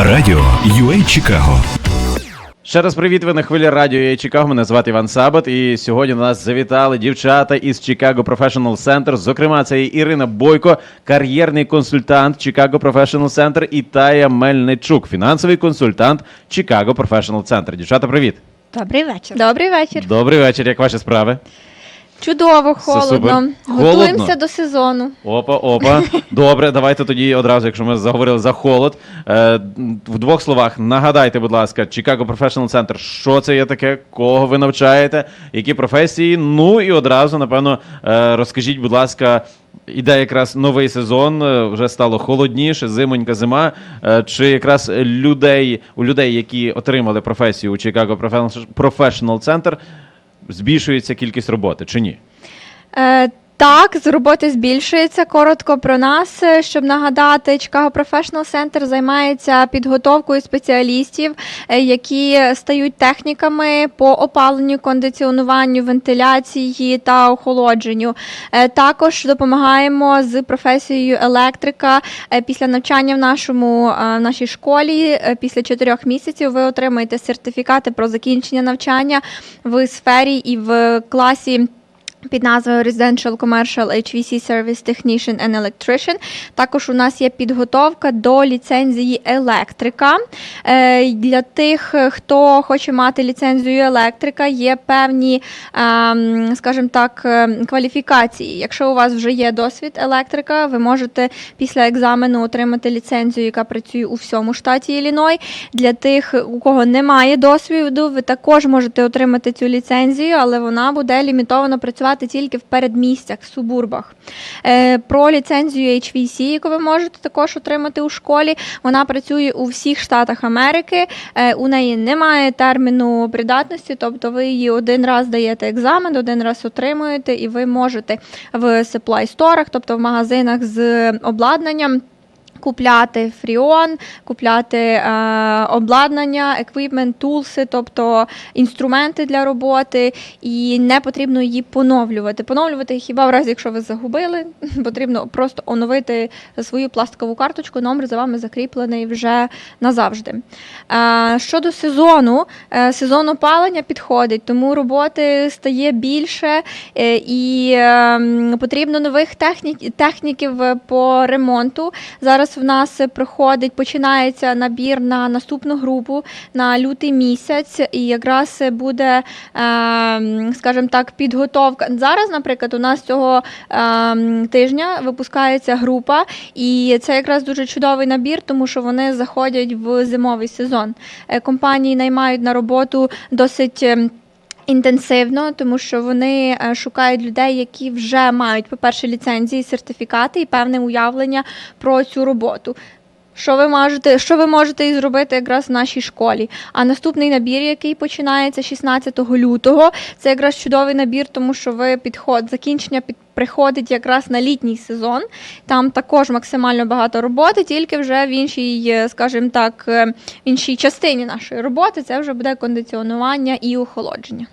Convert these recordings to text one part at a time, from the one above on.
Радіо UA Чикаго Ще раз привіт, ви на хвилі радіо «Я Чикаго. Мене звати Іван Сабат. І сьогодні до нас завітали дівчата із Chicago Professional Center. Зокрема, це є Ірина Бойко, кар'єрний консультант Chicago Professional Center і Тая Мельничук, фінансовий консультант Chicago Professional Center. Дівчата, привіт. Добрий вечір. Добрий вечір. Добрий вечір. Як ваші справи? Чудово, холодно. супер. Готуємося Холодно? до сезону. Опа, опа. Добре, давайте тоді одразу, якщо ми заговорили за холод. Е, в двох словах нагадайте, будь ласка, Chicago Professional Center, що це є таке, кого ви навчаєте, які професії. Ну і одразу, напевно, е, розкажіть, будь ласка, іде якраз новий сезон, е, вже стало холодніше, зимонька зима. Е, чи якраз людей у людей, які отримали професію у Chicago Professional- Professional Center, збільшується кількість роботи чи ні? Е, так, з роботи збільшується. Коротко про нас, е, щоб нагадати, Chicago Professional Center займається підготовкою спеціалістів, е, які стають техніками по опаленню, кондиціонуванню, вентиляції та охолодженню. Е, Також допомагаємо з професією електрика. Після навчання в нашому в нашій школі після чотирьох місяців ви отримаєте сертифікати про закінчення навчання в сфері і в класі. Під назвою Residential Commercial HVC Service Technician and Electrician. Також у нас є підготовка до ліцензії електрика. Е, Для тих, хто хоче мати ліцензію електрика, є певні, ем, скажімо так, е, кваліфікації. Якщо у вас вже є досвід електрика, ви можете після екзамену отримати ліцензію, яка працює у всьому штаті Ілліной. Для тих, у кого немає досвіду, ви також можете отримати цю ліцензію, але вона буде лімітовано працювати тільки в передмістях, в субурбах. Е, Про ліцензію HVC, яку ви можете також отримати у школі, вона працює у всіх штатах Америки. Е, У неї немає терміну придатності, тобто ви її один раз даєте екзамен, один раз отримуєте, і ви можете в supply сторах, тобто в магазинах з обладнанням. Купляти фріон, купляти е, обладнання, еквіпмент, тулси, тобто інструменти для роботи, і не потрібно її поновлювати. Поновлювати хіба в разі, якщо ви загубили, потрібно просто оновити свою пластикову карточку, номер за вами закріплений вже назавжди. Е, щодо сезону, е, сезон опалення підходить, тому роботи стає більше е, і е, потрібно нових технік, техніків по ремонту. Зараз в нас проходить, починається набір на наступну групу на лютий місяць, і якраз буде, е, скажімо так, підготовка. Зараз, наприклад, у нас цього е, тижня випускається група, і це якраз дуже чудовий набір, тому що вони заходять в зимовий сезон. Е, Компанії наймають на роботу досить. Інтенсивно, тому що вони е, шукають людей, які вже мають, по-перше, ліцензії, сертифікати і певне уявлення про цю роботу. Що ви можете, що ви можете зробити якраз в нашій школі? А наступний набір, який починається 16 лютого, це якраз чудовий набір, тому що ви підход закінчення під приходить якраз на літній сезон. Там також максимально багато роботи, тільки вже в іншій, е, скажімо так, е, в іншій частині нашої роботи це вже буде кондиціонування і охолодження.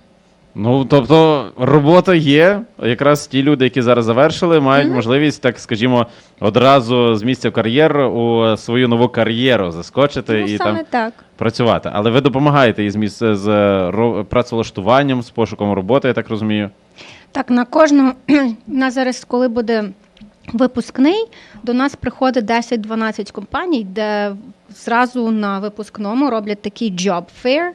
Ну, тобто, робота є. Якраз ті люди, які зараз завершили, мають можливість, так скажімо, одразу з місця в кар'єр у свою нову кар'єру заскочити Ну, і саме там так. працювати. Але ви допомагаєте із місця з е, ро- працевлаштуванням, з пошуком роботи, я так розумію. Так, на кожному на зараз, коли буде випускний, до нас приходить 10-12 компаній, де зразу на випускному роблять такий job fair.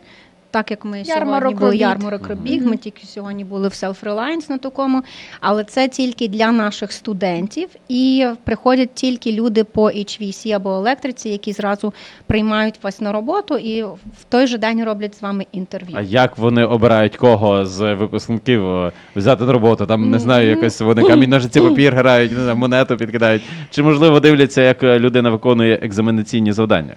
Так як ми Ярмарок сьогодні були робіт. ярмарок робіг, ми тільки сьогодні були в Self-Reliance на такому, але це тільки для наших студентів, і приходять тільки люди по HVC або електриці, які зразу приймають вас на роботу і в той же день роблять з вами інтерв'ю. А як вони обирають кого з випускників взяти на роботу? Там не знаю, якось вони камінь ножиці папір грають, не знаю, монету підкидають. Чи можливо дивляться, як людина виконує екзаменаційні завдання?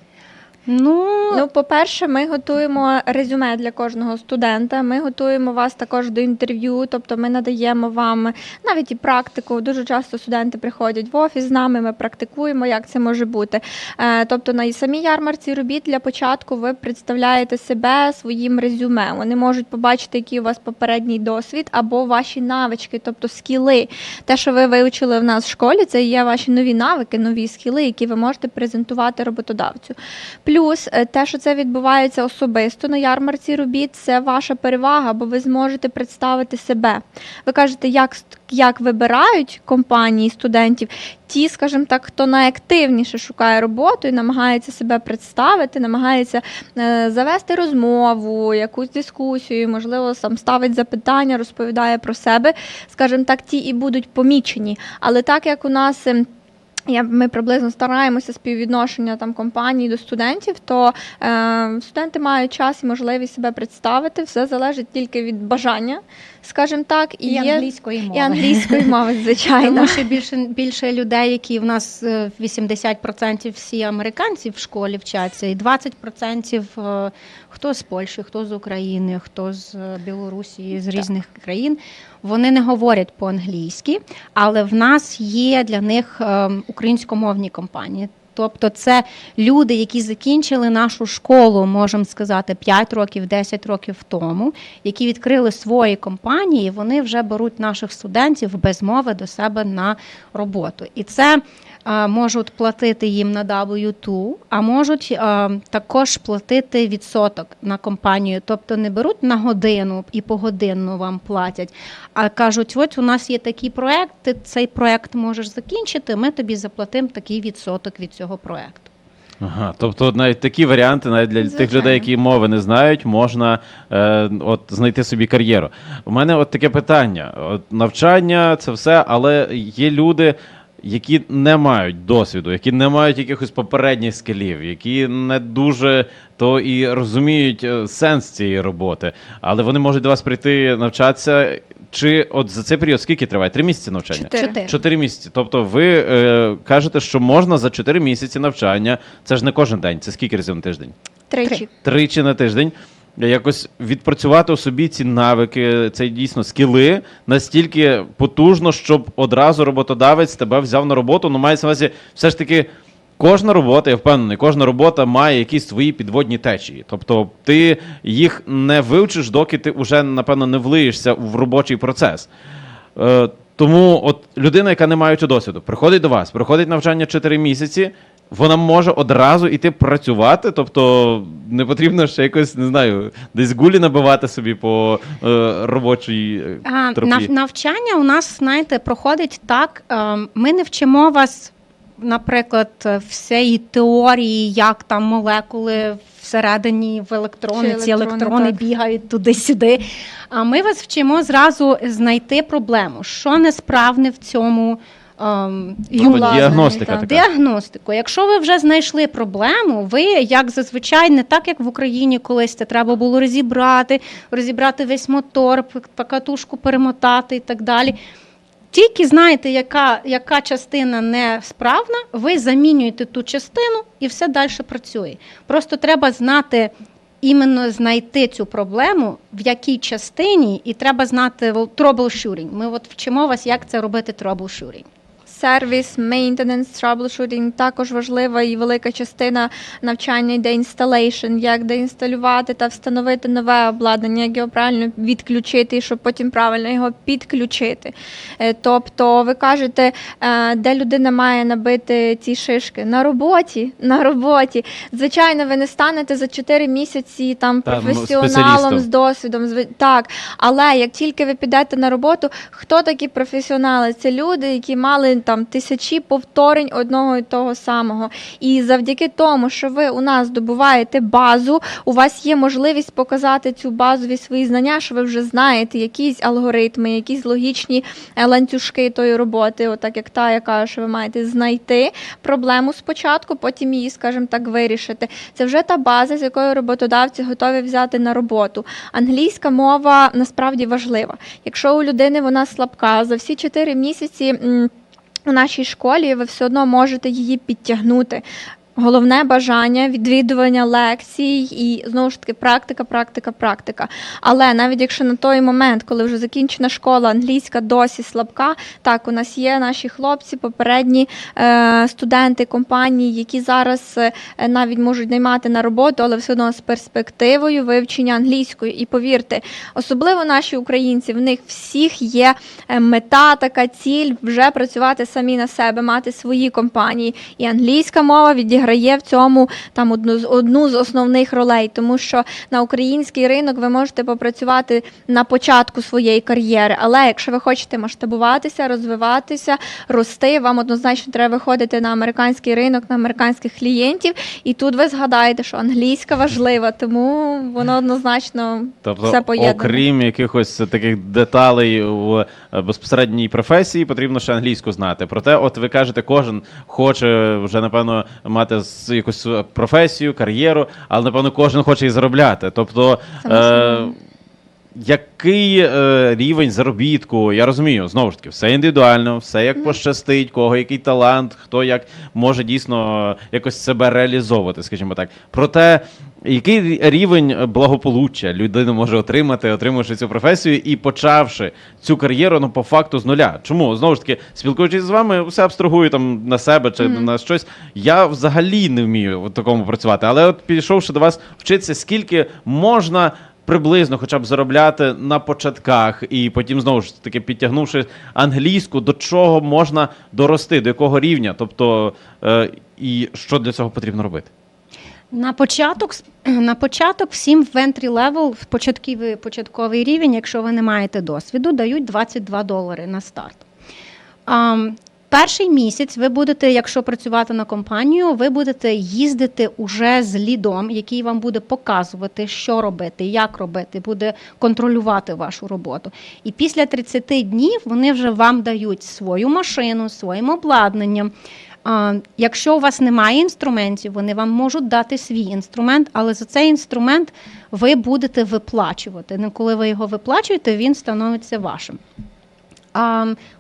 Ну, Ну, по-перше, ми готуємо резюме для кожного студента. Ми готуємо вас також до інтерв'ю, тобто ми надаємо вам навіть і практику. Дуже часто студенти приходять в офіс з нами. Ми практикуємо, як це може бути. Е, Тобто на самій ярмарці робіт для початку ви представляєте себе своїм резюме. Вони можуть побачити, який у вас попередній досвід або ваші навички, тобто скіли. Те, що ви вивчили в нас в школі, це є ваші нові навики, нові скіли, які ви можете презентувати роботодавцю. Плюс е, те, що це відбувається особисто на ярмарці робіт, це ваша перевага, бо ви зможете представити себе. Ви кажете, як, як вибирають компанії студентів, ті, скажімо так, хто найактивніше шукає роботу і намагається себе представити, намагається е, завести розмову, якусь дискусію, можливо, сам ставить запитання, розповідає про себе. Скажімо так, ті і будуть помічені. Але так як у нас. Я, ми приблизно стараємося співвідношення там компаній до студентів, то е, студенти мають час і можливість себе представити. Все залежить тільки від бажання, скажімо так, і, І є англійської мови. і англійської мови, звичайно. Тому що більше, більше людей, які в нас е, 80% всі американці в школі вчаться, і 20% е, хто з Польщі, хто з України, хто з е, Білорусі, з різних країн. Вони не говорять по-англійськи, але в нас є для них е, українськомовні компанії. Тобто це люди, які закінчили нашу школу, можемо сказати, 5 років, 10 років тому, які відкрили свої компанії, вони вже беруть наших студентів без мови до себе на роботу. І це можуть платити їм на W2, а можуть також платити відсоток на компанію. Тобто не беруть на годину і погодинно вам платять, а кажуть: от у нас є такий проект, ти цей проект можеш закінчити, ми тобі заплатимо такий відсоток від цього проекту. Ага, тобто навіть такі варіанти, навіть для тих людей, які мови не знають, можна е, от, знайти собі кар'єру. У мене от таке питання: от, навчання це все, але є люди. Які не мають досвіду, які не мають якихось попередніх скілів, які не дуже то і розуміють е, сенс цієї роботи, але вони можуть до вас прийти навчатися. Чи от за цей період скільки триває? Три місяці навчання? Чотири. Чотири. Чотири місяці. Тобто, ви е, кажете, що можна за чотири місяці навчання. Це ж не кожен день, це скільки разів на тиждень? Тричі. Тричі на тиждень. Якось відпрацювати у собі ці навики, це дійсно скіли настільки потужно, щоб одразу роботодавець тебе взяв на роботу. Ну, мається на увазі, все ж таки. Кожна робота, я впевнений, кожна робота має якісь свої підводні течії. Тобто ти їх не вивчиш, доки ти вже, напевно, не влиєшся в робочий процес. Е, тому от людина, яка не маючи досвіду, приходить до вас, проходить навчання 4 місяці, вона може одразу йти працювати, тобто не потрібно ще якось, не знаю, десь гулі набивати собі по е, робочій е, А, тропі. нав- навчання у нас, знаєте, проходить так. е, Ми не вчимо вас, наприклад, всієї теорії, як там молекули всередині в електрониці, Чи електрони, електрони так. бігають туди-сюди. А ми вас вчимо зразу знайти проблему, що несправне в цьому. Ем, Тобто діагностика така. Діагностику. Якщо ви вже знайшли проблему, ви як зазвичай не так, як в Україні колись це треба було розібрати, розібрати весь мотор, п- п- катушку перемотати і так далі. Тільки знаєте, яка, яка частина несправна, ви замінюєте ту частину і все далі працює. Просто треба знати. Іменно знайти цю проблему, в якій частині, і треба знати troubleshooting. Ми от вчимо вас, як це робити troubleshooting. Сервіс, мейнтенанс, траблшутінг також важлива і велика частина навчання йде інсталейшн, як деінсталювати та встановити нове обладнання, як його правильно відключити, щоб потім правильно його підключити. Е, Тобто, ви кажете, е, де людина має набити ці шишки на роботі. На роботі. Звичайно, ви не станете за 4 місяці там Та, ну, професіоналом з досвідом. Так, але як тільки ви підете на роботу, хто такі професіонали? Це люди, які мали там тисячі повторень одного і того самого. І завдяки тому, що ви у нас здобуваєте базу, у вас є можливість показати цю базові свої знання, що ви вже знаєте якісь алгоритми, якісь логічні е, ланцюжки тої роботи, отак як та, яка що ви маєте знайти проблему спочатку, потім її, скажімо так, вирішити. Це вже та база, з якою роботодавці готові взяти на роботу. Англійська мова насправді важлива. Якщо у людини вона слабка, за всі 4 місяці. У нашій школі ви все одно можете її підтягнути. Головне бажання відвідування лекцій і знову ж таки практика, практика, практика. Але навіть якщо на той момент, коли вже закінчена школа, англійська досі слабка, так у нас є наші хлопці, попередні е, студенти компанії, які зараз е, навіть можуть наймати на роботу, але все одно з перспективою вивчення англійської. І повірте, особливо наші українці, в них всіх є е, мета, така ціль вже працювати самі на себе, мати свої компанії. І англійська мова відіграє відіграє в цьому там одну з одну з основних ролей, тому що на український ринок ви можете попрацювати на початку своєї кар'єри. Але якщо ви хочете масштабуватися, розвиватися, рости, вам однозначно треба виходити на американський ринок, на американських клієнтів. І тут ви згадаєте, що англійська важлива, тому воно однозначно Тобто, все поєднано. окрім якихось таких деталей в безпосередній професії, потрібно ще англійську знати. Проте, от ви кажете, кожен хоче вже напевно мати якусь е, професію, кар'єру, але напевно кожен хоче і заробляти. Тобто. Е-. який е, рівень заробітку? Я розумію, знову ж таки, все індивідуально, все як пощастить, кого який талант, хто як може дійсно якось себе реалізовувати, скажімо так. Проте, який рівень благополуччя людина може отримати, отримавши цю професію і почавши цю кар'єру ну, по факту з нуля. Чому? Знову ж таки, спілкуючись з вами, все абстрагую там на себе чи на щось. Я взагалі не вмію в такому працювати. Але от підійшовши до вас вчитися, скільки можна приблизно хоча б заробляти на початках, і потім знову ж таки підтягнувши англійську, до чого можна дорости, до якого рівня, тобто е, і що для цього потрібно робити. На початок, на початок всім в entry level, в початковий, початковий рівень, якщо ви не маєте досвіду, дають 22 долари на старт. Перший місяць ви будете, якщо працювати на компанію, ви будете їздити уже з лідом, який вам буде показувати, що робити, як робити, буде контролювати вашу роботу. І після 30 днів вони вже вам дають свою машину, своїм обладнанням. Якщо у вас немає інструментів, вони вам можуть дати свій інструмент, але за цей інструмент ви будете виплачувати. Коли ви його виплачуєте, він становиться вашим.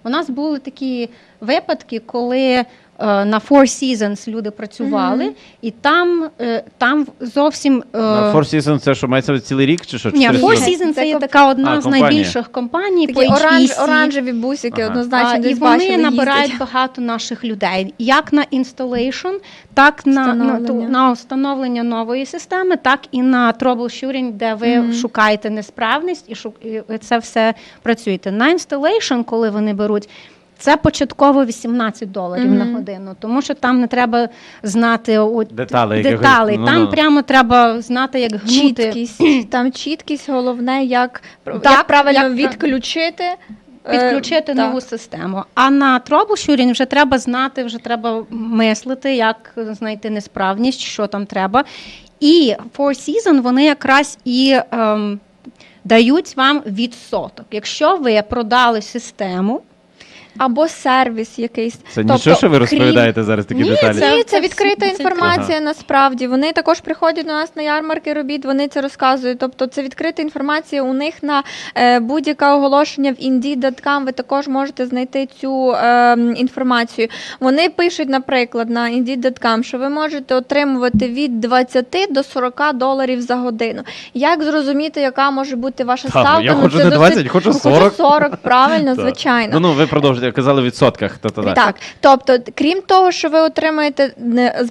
У нас були такі випадки, коли на Four Seasons люди працювали, і там, е, там зовсім. е, На Four Seasons це що мається цілий рік чи що? ні, Чотири Four сезони? Seasons це є така одна А, з компанія. найбільших компаній по оранж, оранжеві бусики, Ага. однозначно А, десь і вони бачили, набирають їздять. багато наших людей, як на installation, так на, на, ту- Встановлення. на встановлення нової системи, так і на troubleshooting, де ви Мгм. шукаєте несправність і, шук, і це все працюєте. На installation, коли вони беруть. Це початково 18 доларів Мгм. на годину, тому що там не треба знати от, деталей. Ну, Там ну. прямо треба знати, як гнути. Чіткість. Там чіткість, головне, як, Так, як правильно як- відключити. е, підключити так. нову систему. А на troubleshooting вже треба знати, вже треба мислити, як знайти несправність, що там треба. І Four Season вони якраз і ем, дають вам відсоток. Якщо ви продали систему, Або сервіс якийсь. Це Тобто, нічого, що ви крім- розповідаєте зараз такі Ні, деталі. це- Ні, це відкрита це- інформація насправді. Вони також приходять до нас на ярмарки робіт, вони це розказують. Тобто це відкрита інформація у них на е, будь-яке оголошення в Indeed.com, Ви також можете знайти цю е, інформацію. Вони пишуть, наприклад, на Indeed.com, що ви можете отримувати від 20 до 40 доларів за годину. Як зрозуміти, яка може бути ваша ну, ставка? я Ну, хочу це не досить- 20, хочу Ну, 40. 40, правильно, звичайно. Ну ну ви продовжуєте, казали в відсотках. Та, та. Так, тобто, крім того, що ви отримаєте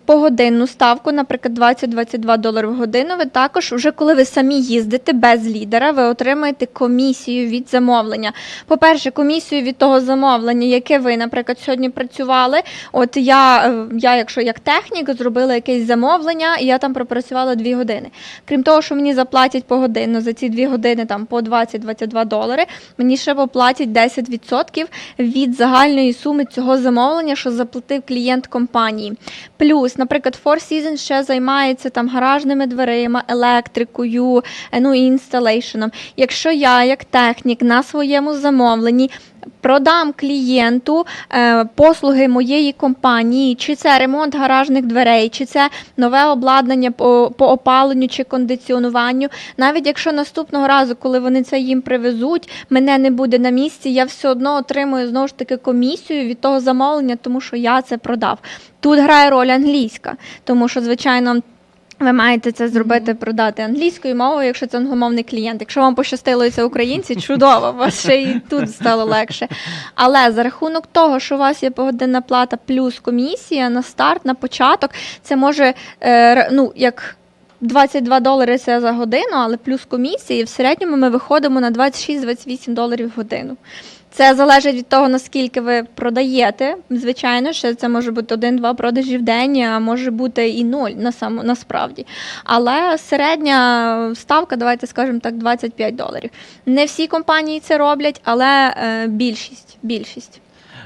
погодинну ставку, наприклад, 20-22 долари в годину, ви також, вже коли ви самі їздите без лідера, ви отримаєте комісію від замовлення. По-перше, комісію від того замовлення, яке ви, наприклад, сьогодні працювали. От я, е, я якщо як технік, зробила якесь замовлення, і я там пропрацювала 2 години. Крім того, що мені заплатять погодинно за ці 2 години там по 20-22 долари, мені ще поплатять 10% від загальної суми цього замовлення, що заплатив клієнт компанії. Плюс, наприклад, Four Seasons ще займається там гаражними дверима, електрикою, е, ну і інсталейшеном. Якщо я, як технік, на своєму замовленні. Продам клієнту е, послуги моєї компанії, чи це ремонт гаражних дверей, чи це нове обладнання по, опаленню чи кондиціонуванню. Навіть якщо наступного разу, коли вони це їм привезуть, мене не буде на місці, я все одно отримую знову ж таки комісію від того замовлення, тому що я це продав. Тут грає роль англійська, тому що, звичайно. Ви маєте це зробити, продати англійською мовою, якщо це англомовний клієнт. Якщо вам пощастило і це українці, чудово, вас ще і тут стало легше. Але за рахунок того, що у вас є погодинна плата плюс комісія на старт, на початок, це може е, ну як. 22 долари це за годину, але плюс комісія, в середньому ми виходимо на 26-28 доларів в годину. Це залежить від того, наскільки ви продаєте. Звичайно, що це може бути один-два продажі в день, а може бути і нуль на сам, насправді. Але середня ставка, давайте скажемо так, 25 доларів. Не всі компанії це роблять, але е, більшість. більшість.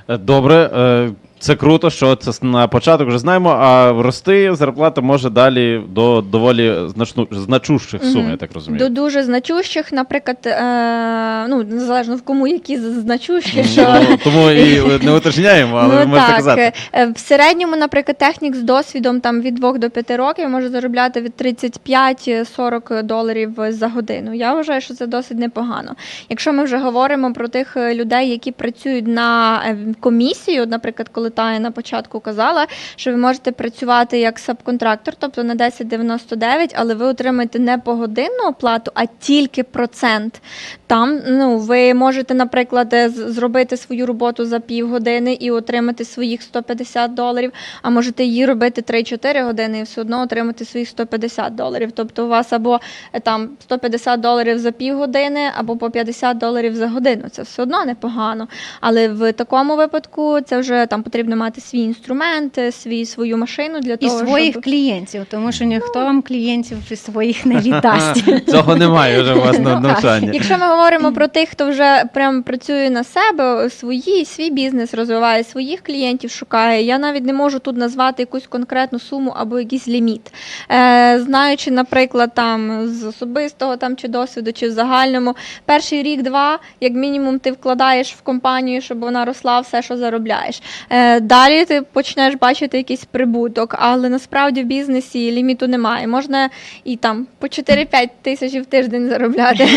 Е, Добре, е, це круто, що це на початок вже знаємо, а рости зарплата може далі до доволі значну, значущих сум, Мгм. я так розумію. До дуже значущих, наприклад, е, ну незалежно в кому які значущі, що Ну, тому і не уточняємо, але ви можете казати. е, В середньому, наприклад, технік з досвідом там від 2 до 5 років може заробляти від 35-40 доларів за годину. Я вважаю, що це досить непогано. Якщо ми вже говоримо про тих людей, які працюють на е, комісію, наприклад, коли Тая на початку казала, що ви можете працювати як сабконтрактор, тобто на 10,99, але ви отримаєте не погодинну оплату, а тільки процент. Там ну, ви можете, наприклад, зробити свою роботу за півгодини і отримати своїх 150 доларів, а можете її робити 3-4 години і все одно отримати своїх 150 доларів. Тобто у вас або е, там 150 доларів за півгодини, або по 50 доларів за годину. Це все одно непогано. Але в такому випадку це вже там потрібно мати свій інструмент, е, свій свою машину для того, І своїх щоб... клієнтів, тому що ніхто вам клієнтів своїх не віддасть. Цього немає вже у вас на Ну, навчанні. Якщо ми говоримо про тих, хто вже прям працює на себе, свої, свій бізнес розвиває, своїх клієнтів шукає. Я навіть не можу тут назвати якусь конкретну суму або якийсь ліміт. Е, знаючи, наприклад, там з особистого там чи досвіду, чи в загальному, перший рік-два, як мінімум, ти вкладаєш в компанію, щоб вона росла все, що заробляєш. Е, далі ти почнеш бачити якийсь прибуток, але насправді в бізнесі ліміту немає. Можна і там по 4-5 тисяч в тиждень заробляти.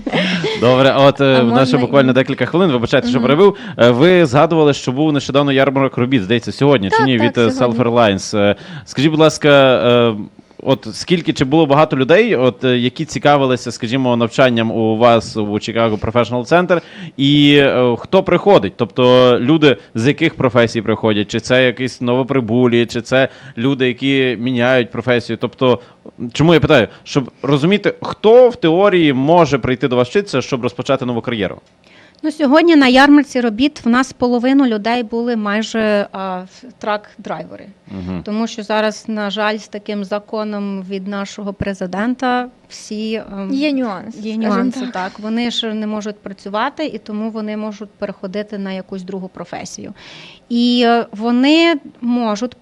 Добре, от е, в нас ще буквально декілька хвилин. Вибачайте, що перебив. Е, Ви згадували, що був нещодавно ярмарок робіт, здається, сьогодні чи ні? від е. Self Airlines. Скажіть, будь ласка. От скільки чи було багато людей, от е, які цікавилися, скажімо, навчанням у вас у Chicago Professional Center, і е, хто приходить? Тобто люди з яких професій приходять? Чи це якісь новоприбулі, чи це люди, які міняють професію? Тобто, чому я питаю? Щоб розуміти, хто в теорії може прийти до вас вчитися, щоб розпочати нову кар'єру? Ну, сьогодні на ярмарці робіт в нас половину людей були майже а, трак-драйвери. Угу. Тому що зараз, на жаль, з таким законом від нашого президента всі ем, Є нюанс. Є нюанси, так. так. Вони ж не можуть працювати, і тому вони можуть переходити на якусь другу професію. І е, вони можуть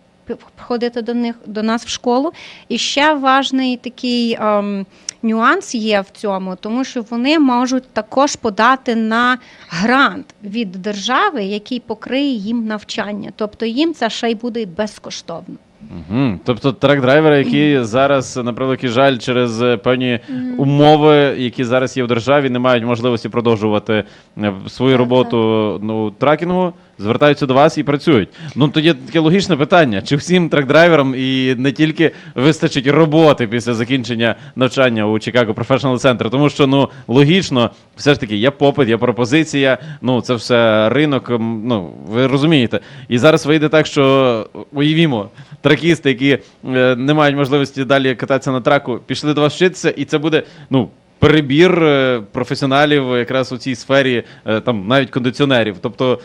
ходити до них до нас в школу. І ще важний такий ем, нюанс є в цьому, тому що вони можуть також подати на грант від держави, який покриє їм навчання. Тобто їм це ще й буде безкоштовно. Угу. Тобто трек-драйвери, які зараз, на превеликий жаль, через е, певні умови, які зараз є в державі, не мають можливості продовжувати е, свою роботу ну, трекінгу, звертаються до вас і працюють. Ну тоді таке логічне питання: чи всім трек-драйверам і не тільки вистачить роботи після закінчення навчання у Chicago Professional Center? Тому що ну логічно, все ж таки є попит, є пропозиція. Ну це все ринок. м, Ну ви розумієте. І зараз вийде так, що уявімо, тракісти, які е, не мають можливості далі кататися на траку, пішли до вас вчитися, і це буде ну. Перебір е, професіоналів якраз у цій сфері, е, там навіть кондиціонерів. Тобто,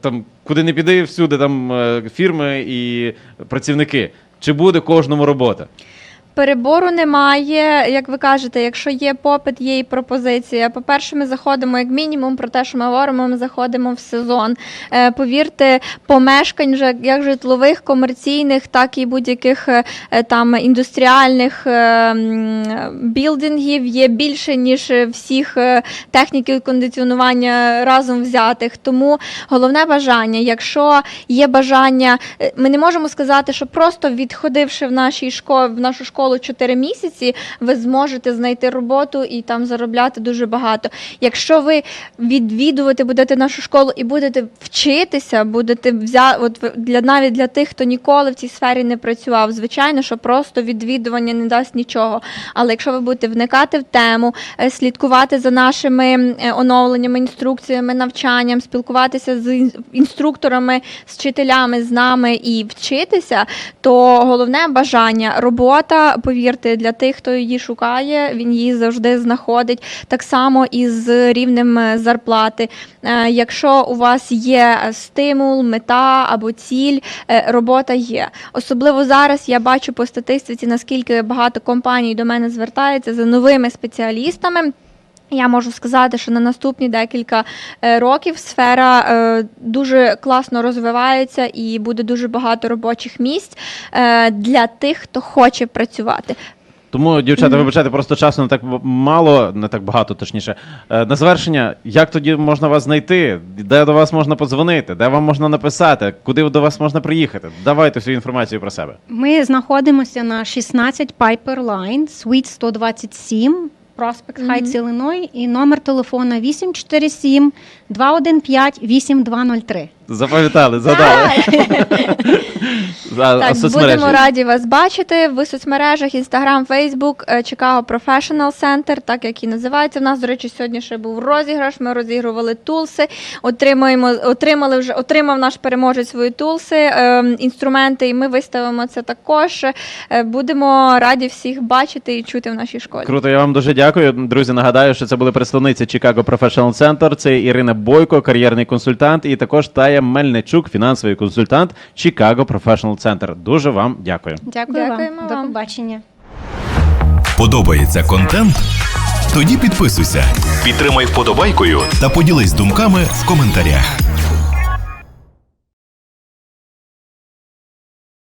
там куди не піди, всюди там фірми і працівники. Чи буде кожному робота? Перебору немає, як ви кажете, якщо є попит, є і пропозиція. По-перше, ми заходимо як мінімум про те, що ми говоримо, ми заходимо в сезон. Е, повірте, помешкань як житлових, комерційних, так і будь-яких е, там індустріальних е, білдингів є більше, ніж всіх техніків кондиціонування разом взятих. Тому головне бажання, якщо є бажання, ми не можемо сказати, що просто відходивши в нашій школі, в нашу школу 4 місяці, ви зможете знайти роботу і там заробляти дуже багато. Якщо ви відвідувати будете нашу школу і будете вчитися, будете взя... от для навіть для тих, хто ніколи в цій сфері не працював, звичайно, що просто відвідування не дасть нічого. Але якщо ви будете вникати в тему, е, слідкувати за нашими е, оновленнями, інструкціями, навчанням, спілкуватися з інструкторами, з вчителями, з нами і вчитися, то головне бажання робота, повірте, для тих, хто її шукає, він її завжди знаходить. Так само і з рівнем е, зарплати. Е, Якщо у вас є стимул, мета або ціль, е, робота є. Особливо зараз я бачу по статистиці, наскільки багато компаній до мене звертається за новими спеціалістами. Я можу сказати, що на наступні декілька е, років сфера е, дуже класно розвивається і буде дуже багато робочих місць е, для тих, хто хоче працювати. Тому, дівчата, вибачайте, просто часу не так мало, не так багато, точніше. На завершення, як тоді можна вас знайти? Де до вас можна подзвонити? Де вам можна написати? Куди до вас можна приїхати? Давайте всю інформацію про себе. Ми знаходимося на 16 Piper Line, Suite 127, Prospect Heights, Illinois, і номер телефона 847 215 8203. Запам'ятали, задали. За Так, соцмережі. будемо раді вас бачити в соцмережах Instagram, Facebook, е, Chicago Professional Center, так як і називається. В нас, до речі, сьогодні ще був розіграш. Ми розігрували тулси. Отримуємо, отримали вже отримав наш переможець свої тулси, е, інструменти, і ми виставимо це також. Е, Будемо раді всіх бачити і чути в нашій школі. Круто, я вам дуже дякую. Друзі, нагадаю, що це були представниці Chicago Professional Center. Це Ірина Бойко, кар'єрний консультант, і також Тая Мельничук, фінансовий консультант Chicago Professional Center. Дуже вам дякую. Дякую Дякуємо вам. До побачення. Подобається контент? Тоді підписуйся, підтримай вподобайкою та поділись думками в коментарях.